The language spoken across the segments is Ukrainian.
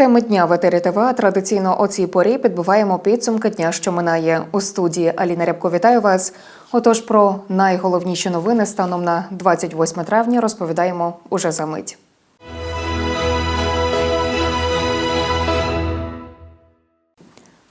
Теми дня в етері ТВА традиційно о цій порі підбиваємо підсумки дня, що минає у студії. Аліна Рябко вітаю вас. Отож, про найголовніші новини станом на 28 травня розповідаємо уже за мить.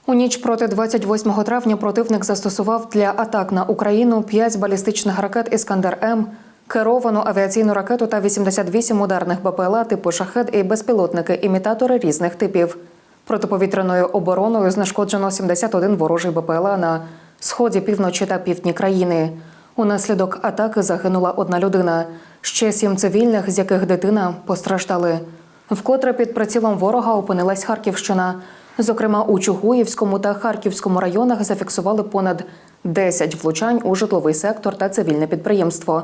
У ніч проти 28 травня противник застосував для атак на Україну 5 балістичних ракет Іскандер М, керовану авіаційну ракету та 88 ударних БПЛА типу шахет і безпілотники імітатори різних типів. Протиповітряною обороною знешкоджено 71 ворожий БПЛА на сході, півночі та півдні країни. Унаслідок атаки загинула одна людина. Ще сім цивільних, з яких дитина постраждали. Вкотре під прицілом ворога опинилась Харківщина. Зокрема, у Чугуївському та Харківському районах зафіксували понад 10 влучань у житловий сектор та цивільне підприємство.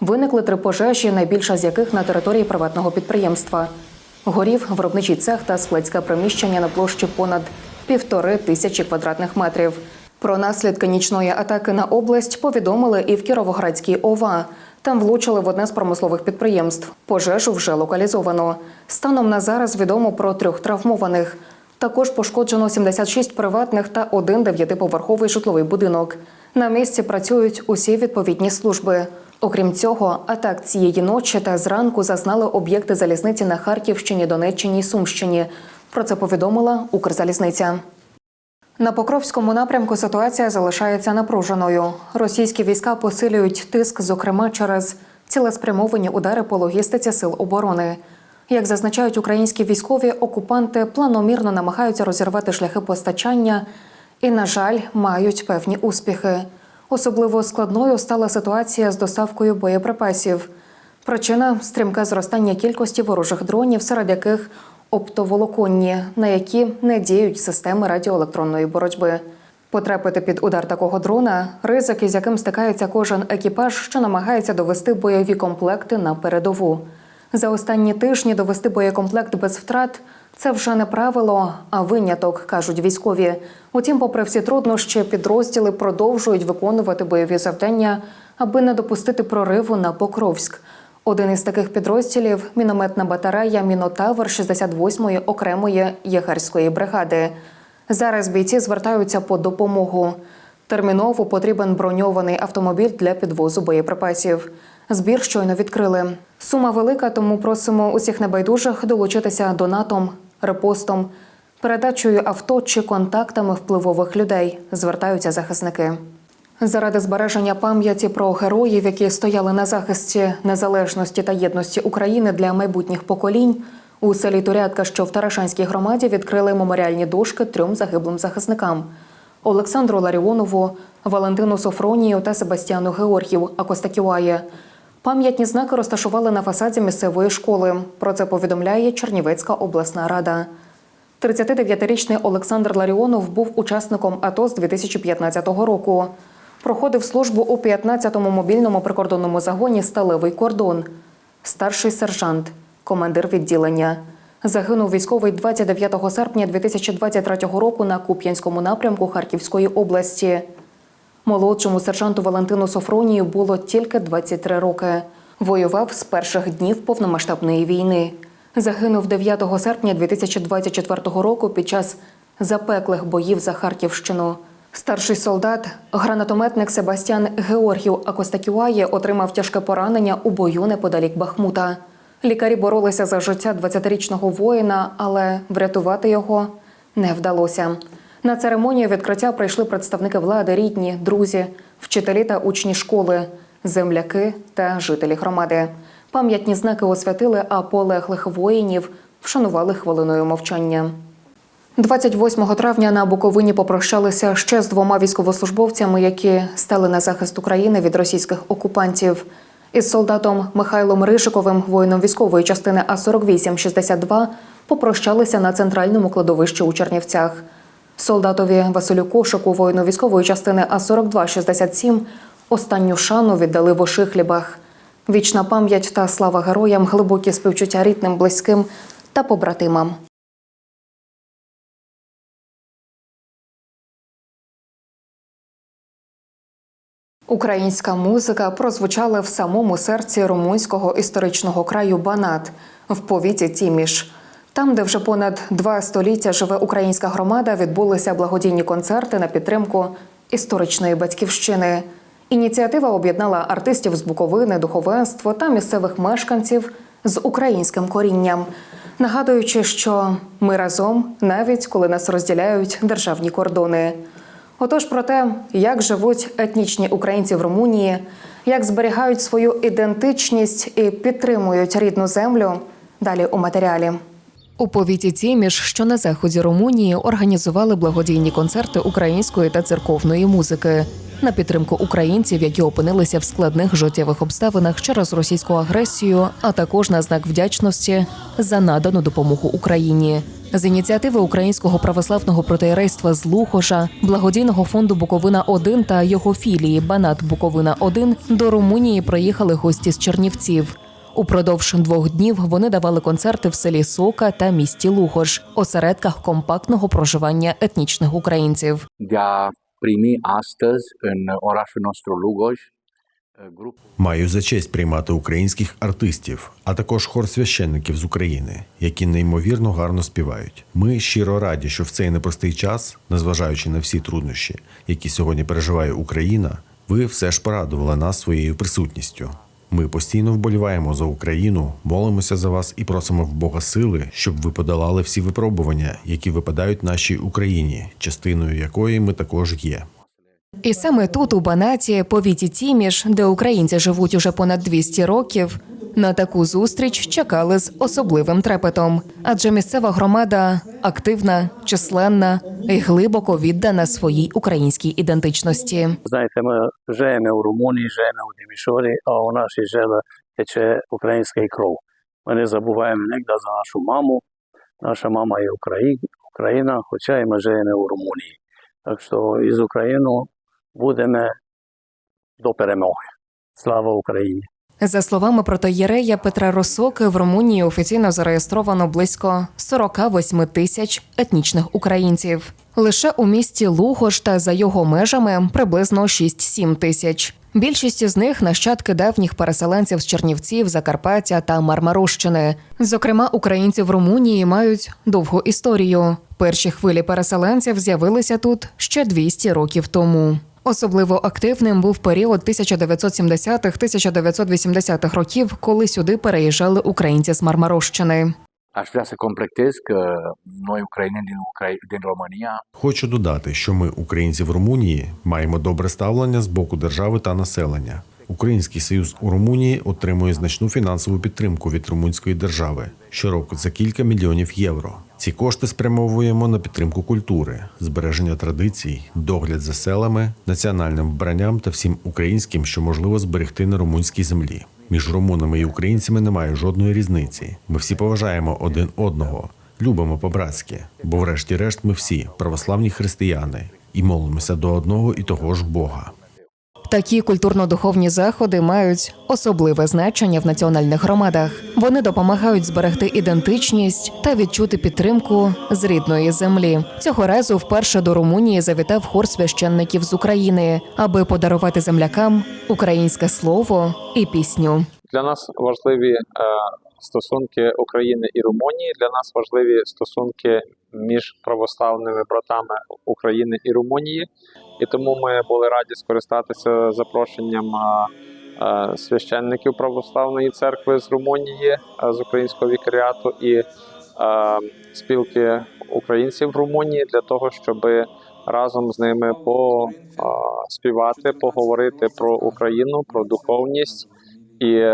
Виникли три пожежі, найбільша з яких на території приватного підприємства. Горів виробничий цех та складське приміщення на площі понад півтори тисячі квадратних метрів. Про наслідки нічної атаки на область повідомили і в Кіровоградській ОВА. Там влучили в одне з промислових підприємств. Пожежу вже локалізовано. Станом на зараз відомо про трьох травмованих. Також пошкоджено 76 приватних та один дев'ятиповерховий житловий будинок. На місці працюють усі відповідні служби. Окрім цього, атак цієї ночі та зранку зазнали об'єкти залізниці на Харківщині, Донеччині і Сумщині. Про це повідомила Укрзалізниця. На Покровському напрямку ситуація залишається напруженою. Російські війська посилюють тиск, зокрема через цілеспрямовані удари по логістиці сил оборони. Як зазначають українські військові, окупанти планомірно намагаються розірвати шляхи постачання і, на жаль, мають певні успіхи. Особливо складною стала ситуація з доставкою боєприпасів. Причина стрімке зростання кількості ворожих дронів, серед яких оптоволоконні, на які не діють системи радіоелектронної боротьби. Потрапити під удар такого дрона ризик, із яким стикається кожен екіпаж, що намагається довести бойові комплекти на передову. За останні тижні довести боєкомплект без втрат це вже не правило, а виняток, кажуть військові. Утім, попри всі труднощі, підрозділи продовжують виконувати бойові завдання, аби не допустити прориву на Покровськ. Один із таких підрозділів мінометна батарея Мінотавр 68-ї окремої єгерської бригади. Зараз бійці звертаються по допомогу. Терміново потрібен броньований автомобіль для підвозу боєприпасів. Збір щойно відкрили. Сума велика, тому просимо усіх небайдужих долучитися донатом, репостом, передачею авто чи контактами впливових людей. Звертаються захисники. Заради збереження пам'яті про героїв, які стояли на захисті незалежності та єдності України для майбутніх поколінь. У селі Турятка, що в Тарашанській громаді, відкрили меморіальні дошки трьом загиблим захисникам: Олександру Ларіонову, Валентину Софронію та Себастьяну Георгів Акостаківає. Пам'ятні знаки розташували на фасаді місцевої школи. Про це повідомляє Чернівецька обласна рада. 39-річний Олександр Ларіонов був учасником АТО з 2015 року. Проходив службу у 15-му мобільному прикордонному загоні Сталевий кордон, старший сержант, командир відділення. Загинув військовий 29 серпня 2023 року на Куп'янському напрямку Харківської області. Молодшому сержанту Валентину Софронію було тільки 23 роки. Воював з перших днів повномасштабної війни. Загинув 9 серпня 2024 року під час запеклих боїв за Харківщину. Старший солдат, гранатометник Себастьян Георгів Акостакюає отримав тяжке поранення у бою неподалік Бахмута. Лікарі боролися за життя 20-річного воїна, але врятувати його не вдалося. На церемонію відкриття прийшли представники влади, рідні, друзі, вчителі та учні школи, земляки та жителі громади. Пам'ятні знаки освятили, а полеглих воїнів вшанували хвилиною мовчання. 28 травня на Буковині попрощалися ще з двома військовослужбовцями, які стали на захист України від російських окупантів. Із солдатом Михайлом Ришиковим, воїном військової частини А 4862 попрощалися на центральному кладовищі у Чернівцях. Солдатові Василю Кошику, воїну військової частини А 4267 останню шану віддали в Ошихлібах. Вічна пам'ять та слава героям, глибокі співчуття рідним, близьким та побратимам. Українська музика прозвучала в самому серці румунського історичного краю Банат в повіті Тіміш. Там, де вже понад два століття живе українська громада, відбулися благодійні концерти на підтримку історичної батьківщини. Ініціатива об'єднала артистів з Буковини, духовенство та місцевих мешканців з українським корінням, нагадуючи, що ми разом, навіть коли нас розділяють державні кордони. Отож, про те, як живуть етнічні українці в Румунії, як зберігають свою ідентичність і підтримують рідну землю. Далі у матеріалі. У повіті Тіміш, що на заході Румунії, організували благодійні концерти української та церковної музики на підтримку українців, які опинилися в складних життєвих обставинах через російську агресію, а також на знак вдячності за надану допомогу Україні. З ініціативи Українського православного протеєрейства з Лухоша, благодійного фонду Буковина 1 та його філії Банат Буковина 1 до Румунії приїхали гості з Чернівців. Упродовж двох днів вони давали концерти в селі Сока та місті Лухош, осередках компактного проживання етнічних українців. Lugoj uh, grupul Маю за честь приймати українських артистів, а також хор священників з України, які неймовірно гарно співають. Ми щиро раді, що в цей непростий час, незважаючи на всі труднощі, які сьогодні переживає Україна, ви все ж порадували нас своєю присутністю. Ми постійно вболіваємо за Україну, молимося за вас і просимо в Бога сили, щоб ви подолали всі випробування, які випадають нашій Україні, частиною якої ми також є. І саме тут, у Банаті, повіті Тіміш, де українці живуть уже понад 200 років, на таку зустріч чекали з особливим трепетом, адже місцева громада активна, численна і глибоко віддана своїй українській ідентичності. Знаєте, ми живемо в Румунії, живемо в Дімішорі, а у нашій жилі тече українська кров. Ми не забуваємо ніколи за нашу маму. Наша мама є Україна, хоча і ми живемо в Румунії. Так що із України будемо до перемоги. Слава Україні! За словами протоєрея Петра Росоки, в Румунії офіційно зареєстровано близько 48 тисяч етнічних українців. Лише у місті Лугош та за його межами приблизно 6-7 тисяч. Більшість з них нащадки давніх переселенців з Чернівців, Закарпаття та Мармарощини. Зокрема, українці в Румунії мають довгу історію. Перші хвилі переселенців з'явилися тут ще 200 років тому. Особливо активним був період 1970-1980-х років, коли сюди переїжджали українці з Мармарощини. Aș vrea să completez că noi ucraineni din, Ucra- din România Хочу додати, що ми, українці в Румунії, маємо добре ставлення з боку держави та населення. Український союз у Румунії отримує значну фінансову підтримку від румунської держави щороку за кілька мільйонів євро. Ці кошти спрямовуємо на підтримку культури, збереження традицій, догляд за селами, національним вбранням та всім українським, що можливо зберегти на румунській землі. Між румунами і українцями немає жодної різниці. Ми всі поважаємо один одного, любимо по-братськи, бо, врешті-решт, ми всі православні християни і молимося до одного і того ж Бога. Такі культурно-духовні заходи мають особливе значення в національних громадах. Вони допомагають зберегти ідентичність та відчути підтримку з рідної землі. Цього разу вперше до Румунії завітав хор священників з України, аби подарувати землякам українське слово і пісню. Для нас важливі е, стосунки України і Румунії. Для нас важливі стосунки між православними братами України і Румунії. І тому ми були раді скористатися запрошенням священників православної церкви з Румунії, з українського вікаріату і спілки українців в Румунії для того, щоб разом з ними поспівати, поговорити про Україну, про духовність і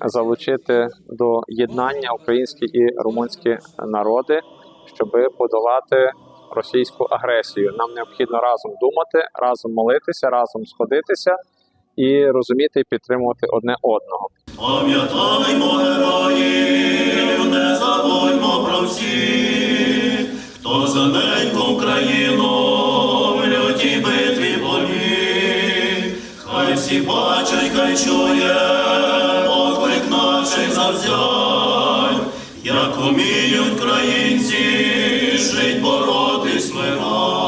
залучити до єднання українські і румунські народи, щоб подолати російську агресію. Нам необхідно разом думати, разом молитися, разом сходитися і розуміти і підтримувати одне одного. Пам'ятаймо героїв, не забудьмо про всіх, хто за неньку Україну в лютій битві поліг. Хай всі бачать, хай чує наших як уміють українці жить, боротись, мирать.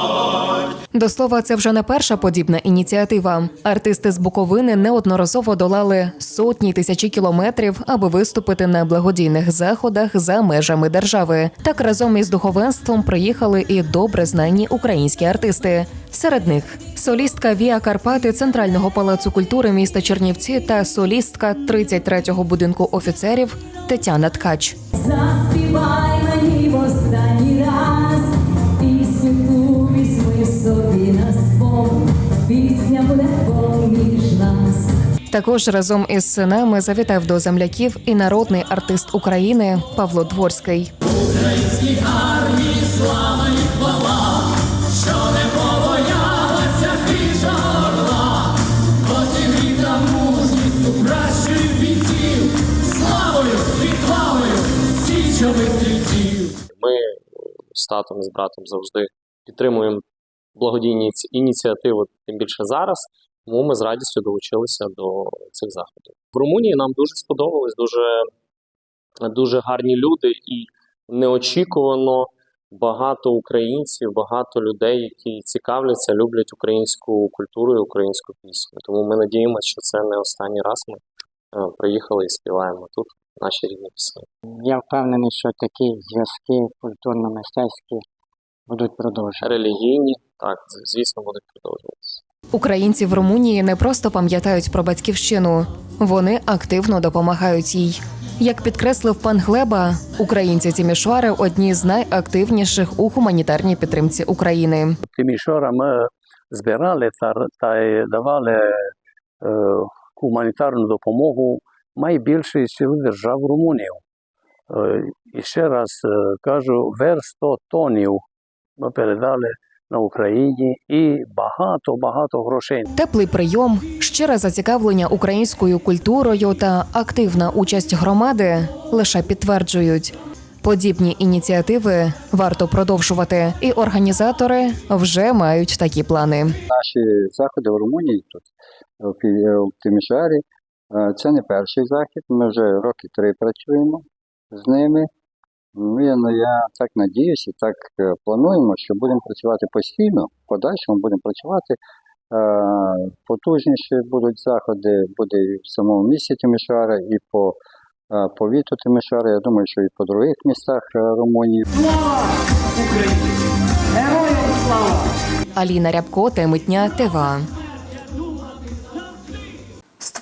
До слова, це вже не перша подібна ініціатива. Артисти з Буковини неодноразово долали сотні тисячі кілометрів, аби виступити на благодійних заходах за межами держави. Так разом із духовенством приїхали і добре знані українські артисти. Серед них солістка Віа Карпати Центрального палацу культури міста Чернівці та солістка 33-го будинку офіцерів Тетяна Ткач. Заспівай мені Також разом із синами завітав до земляків і народний артист України Павло Дворський. Ми з татом і з братом завжди підтримуємо благодійні іці- ініціативи, тим більше зараз. Тому ми з радістю долучилися до цих заходів. В Румунії нам дуже сподобалось, дуже, дуже гарні люди, і неочікувано багато українців, багато людей, які цікавляться, люблять українську культуру і українську пісню. Тому ми надіємося, що це не останній раз ми е, приїхали і співаємо тут наші рідні пісні. Я впевнений, що такі зв'язки культурно-мистецькі будуть продовжені. Релігійні, так, звісно, будуть продовжуватися. Українці в Румунії не просто пам'ятають про батьківщину, вони активно допомагають їй. Як підкреслив пан Глеба, українці Тімішуари одні з найактивніших у гуманітарній підтримці України. Тимішора ми збирали та, й давали е, гуманітарну допомогу найбільше цілих держав Румунії. Е, і ще раз е, кажу, вер 100 тонів ми передали на Україні і багато-багато грошей. Теплий прийом, щире зацікавлення українською культурою та активна участь громади лише підтверджують. Подібні ініціативи варто продовжувати, і організатори вже мають такі плани. наші заходи в Румунії тут, в Тимішарі. Е, Це не перший захід. Ми вже роки три працюємо з ними. Ну, я, ну, я так надіюся, так е, плануємо, що будемо працювати постійно. В подальшому будемо працювати. Е, Потужніші будуть заходи, буде і в самому місті Тимішара, і по е, повіту Тимішара. Я думаю, що і по других містах е, Румунії. Аліна Рябко, теми дня ТВА.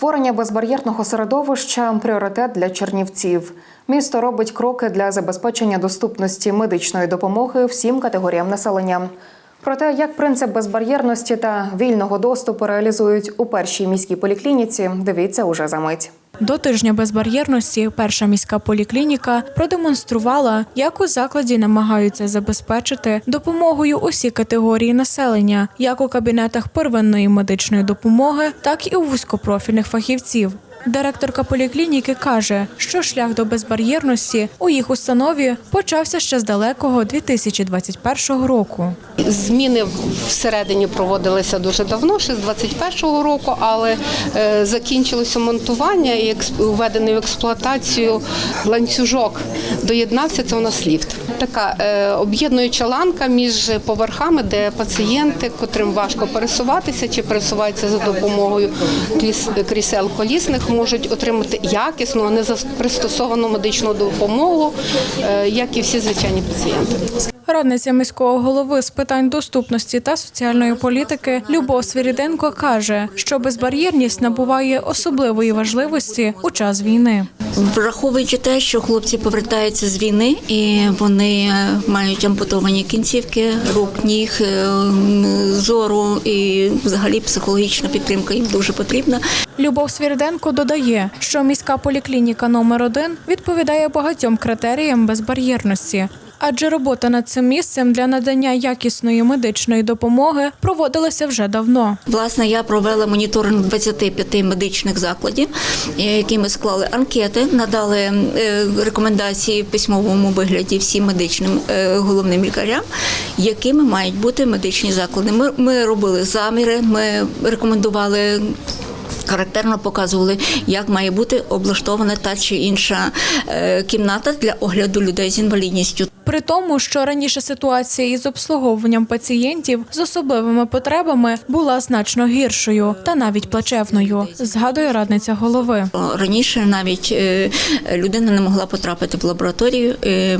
Створення безбар'єрного середовища пріоритет для чернівців. Місто робить кроки для забезпечення доступності медичної допомоги всім категоріям населення. Про те, як принцип безбар'єрності та вільного доступу реалізують у першій міській поліклініці, дивіться уже за мить. До тижня безбар'єрності перша міська поліклініка продемонструвала, як у закладі намагаються забезпечити допомогою усі категорії населення, як у кабінетах первинної медичної допомоги, так і у вузькопрофільних фахівців. Директорка поліклініки каже, що шлях до безбар'єрності у їх установі почався ще з далекого 2021 року. Зміни всередині проводилися дуже давно, ще з 21-го року, але е, закінчилося монтування і введений в експлуатацію ланцюжок. Доєднався це у нас ліфт. Така е, об'єднуюча ланка між поверхами, де пацієнти, котрим важко пересуватися чи пересуваються за допомогою кріс- крісел колісних, можуть отримати якісну, а не пристосовану медичну допомогу, е, як і всі звичайні пацієнти. Радниця міського голови з питань доступності та соціальної політики Любов Свіріденко каже, що безбар'єрність набуває особливої важливості у час війни. Враховуючи те, що хлопці повертаються з війни і вони е, мають ампутовані кінцівки, рук, ніг, е, зору і взагалі психологічна підтримка їм дуже потрібна. Любов Свіриденко додає, що міська поліклініка номер 1 відповідає багатьом критеріям безбар'єрності. Адже робота над цим місцем для надання якісної медичної допомоги проводилася вже давно. Власне, я провела моніторинг 25 медичних закладів, е, які ми склали анкети, надали е, рекомендації в письмовому вигляді всім медичним е, головним лікарям, якими мають бути медичні заклади. Ми, ми робили заміри, ми рекомендували. Характерно показували, як має бути облаштована та чи інша кімната для огляду людей з інвалідністю. При тому, що раніше ситуація із обслуговуванням пацієнтів з особливими потребами була значно гіршою та навіть плачевною, згадує радниця голови. Раніше навіть е, людина не могла потрапити в лабораторію. е,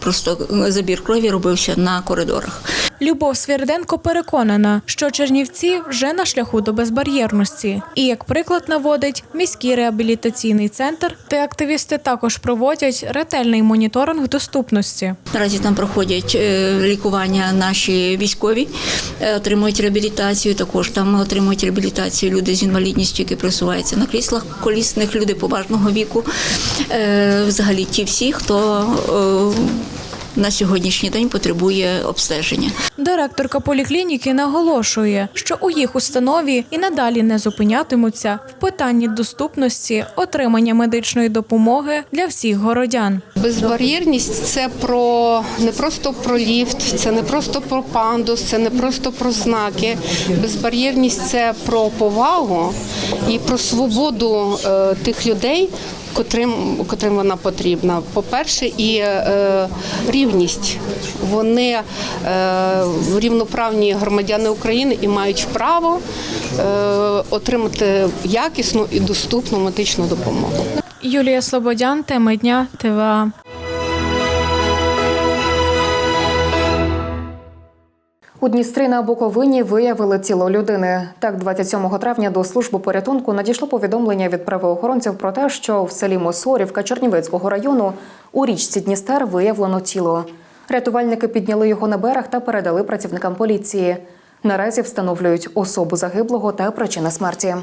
Просто забір крові робився на коридорах. Любов Свірденко переконана, що Чернівці вже на шляху до безбар'єрності. І як приклад наводить міський реабілітаційний центр, де активісти також проводять ретельний моніторинг доступності. Наразі там проходять е, лікування наші військові, е, отримують реабілітацію. Також там отримують реабілітацію люди з інвалідністю, які просуваються на кріслах колісних, люди поважного віку. Е, Взагалі, ті всі, хто на сьогоднішній день потребує обстеження. Директорка поліклініки наголошує, що у їх установі і надалі не зупинятимуться в питанні доступності отримання медичної допомоги для всіх городян. Безбар'єрність це про не просто про ліфт, це не просто про пандус, це не просто про знаки. Безбар'єрність це про повагу і про свободу е, тих людей. Котрим, котрим вона потрібна. По-перше, і е, рівність. Вони е, рівноправні громадяни України і мають право е, отримати якісну і доступну медичну допомогу. Юлія Слободян, теми дня ТВА. У Дністрі на Буковині виявили тіло людини. Так, 27 травня до служби порятунку надійшло повідомлення від правоохоронців про те, що в селі Мосорівка Чернівецького району у річці Дністер виявлено тіло. Рятувальники підняли його на берег та передали працівникам поліції. Наразі встановлюють особу загиблого та причини смерті.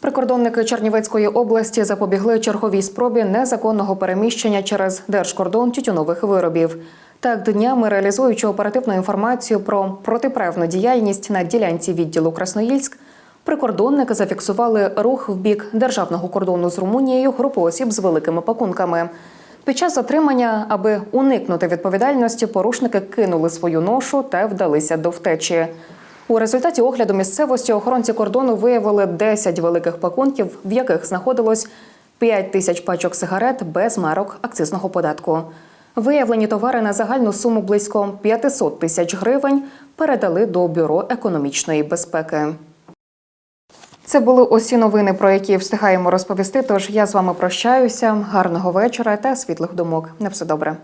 Прикордонники Чернівецької області запобігли черговій спробі незаконного переміщення через держкордон тютюнових виробів. Так, днями реалізуючи оперативну інформацію про протиправну діяльність на ділянці відділу Красноїльськ, прикордонники зафіксували рух в бік державного кордону з Румунією групи осіб з великими пакунками. Під час затримання, аби уникнути відповідальності, порушники кинули свою ношу та вдалися до втечі. У результаті огляду місцевості охоронці кордону виявили 10 великих пакунків, в яких знаходилось 5 тисяч пачок сигарет без марок акцизного податку. Виявлені товари на загальну суму близько 500 тисяч гривень передали до бюро економічної безпеки. Це були усі новини, про які встигаємо розповісти. Тож я з вами прощаюся. Гарного вечора та світлих думок. На все добре.